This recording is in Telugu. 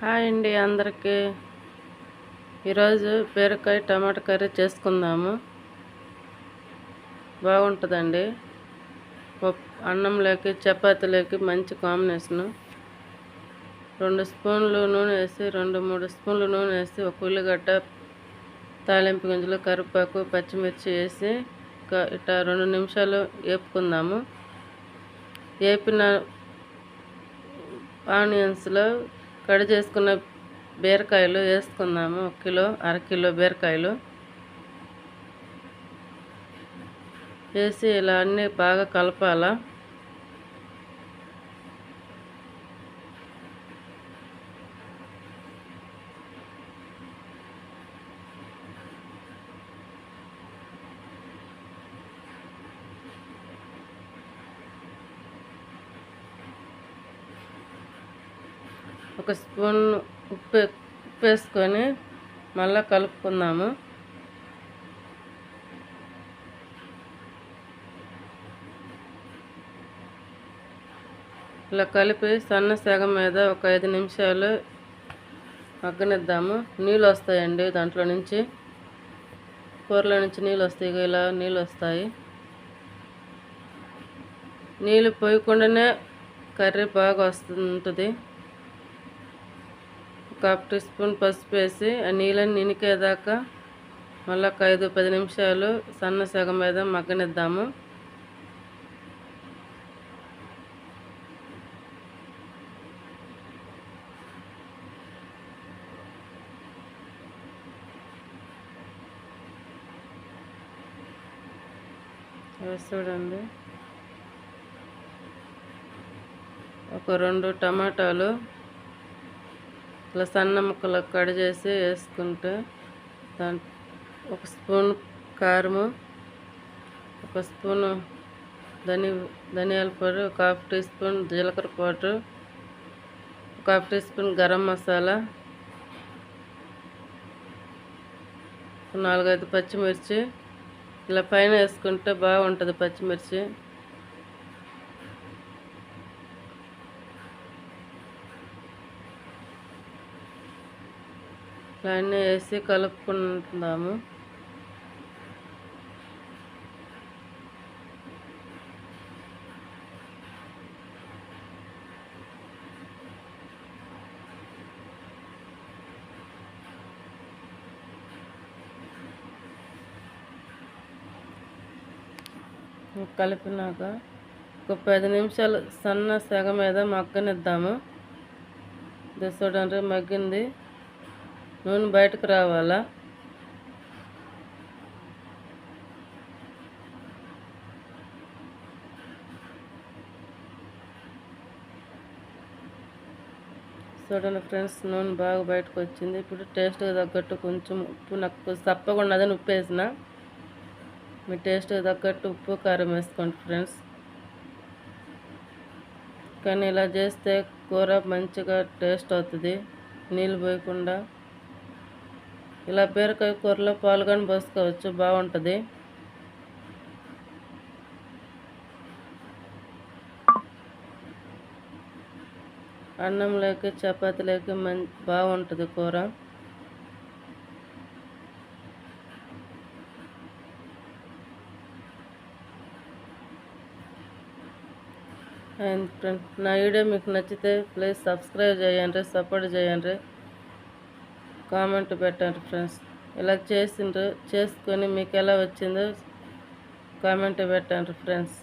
హాయ్ అండి అందరికీ. ఈరోజు బీరకాయ టమాటా కర్రీ చేసుకుందాము. బాగుంటుందండి. అన్నంలోకి చపాతీలోకి మంచి కాంబినేషను. రెండు స్పూన్లు నూనె వేసి రెండు మూడు స్పూన్లు నూనె వేసి ఒక ఉల్లిగడ్డ తాలింపు గింజలు కరివేపాకు పచ్చిమిర్చి వేసి ఇట్లా రెండు నిమిషాలు వేపుకుందాము వేపిన ఆనియన్స్లో కట్ చేసుకున్న బీరకాయలు వేసుకుందాము. ఒక కిలో అరకిలో బీరకాయలు. వేసి ఇలా అన్నీ బాగా కలపాలా. ఒక స్పూన్ ఉప్పు ఉప్పు వేసుకొని మళ్ళీ కలుపుకుందాము. ఇలా కలిపి సన్న సెగ మీద ఒక ఐదు నిమిషాలు మగ్గనిద్దాము. నీళ్ళు వస్తాయండి దాంట్లో నుంచి. కూరలో నుంచి నీళ్ళు వస్తాయి ఇలా నీళ్ళు వస్తాయి. నీళ్ళు పోయకుండానే కర్రీ బాగా వస్తుంటుంది. ఒక హాఫ్ టీ స్పూన్ పసుపు వేసి ఆ నీళ్ళని నినికేదాకా మళ్ళీ ఒక ఐదు పది నిమిషాలు సన్న సగం మీద మగ్గనిద్దాము. చూడండి. ఒక రెండు టమాటాలు ఇట్లా సన్న ముక్కలు కట్ చేసి వేసుకుంటే దాంట్ ఒక స్పూన్ కారము ఒక స్పూను ధని ధనియాల పొడి ఒక హాఫ్ టీ స్పూన్ జీలకర్ర పౌడర్ ఒక half teaspoon garam masala నాలుగైదు పచ్చిమిర్చి ఇలా పైన వేసుకుంటే బాగుంటుంది పచ్చిమిర్చి. ఇలా అన్నీ వేసి కలుపుకుందాము కలిపినాక ఒక పది నిమిషాలు సన్న సెగ మీద మగ్గనిద్దాము. ఇది చూడండి మగ్గింది. నూనె బయటకు రావాలా? చూడండి ఫ్రెండ్స్ నూనె బాగా బయటకు వచ్చింది. ఇప్పుడు టేస్ట్కి తగ్గట్టు కొంచెం ఉప్పు నాకు తప్పకుండా ఉన్నదని ఉప్పు వేసిన మీ టేస్ట్కి తగ్గట్టు ఉప్పు కారం వేసుకోండి ఫ్రెండ్స్. కానీ ఇలా చేస్తే కూర మంచిగా టేస్ట్ అవుతుంది. నీళ్ళు పోయకుండా. ఇలా బీరకాయ కూరలో పాలు కానీ పోసుకోవచ్చు. బాగుంటుంది. అన్నంలోకి చపాతీలోకి మం బాగుంటుంది కూర. అండ్ ఫ్రెండ్ నా వీడియో మీకు నచ్చితే ప్లీజ్ సబ్స్క్రైబ్ చేయండి సపోర్ట్ చేయండి. కామెంట్ పెట్టండి ఫ్రెండ్స్. ఇలా చేసిండ్రు చేసుకొని మీకు ఎలా వచ్చిందో కామెంట్ పెట్టండి ఫ్రెండ్స్.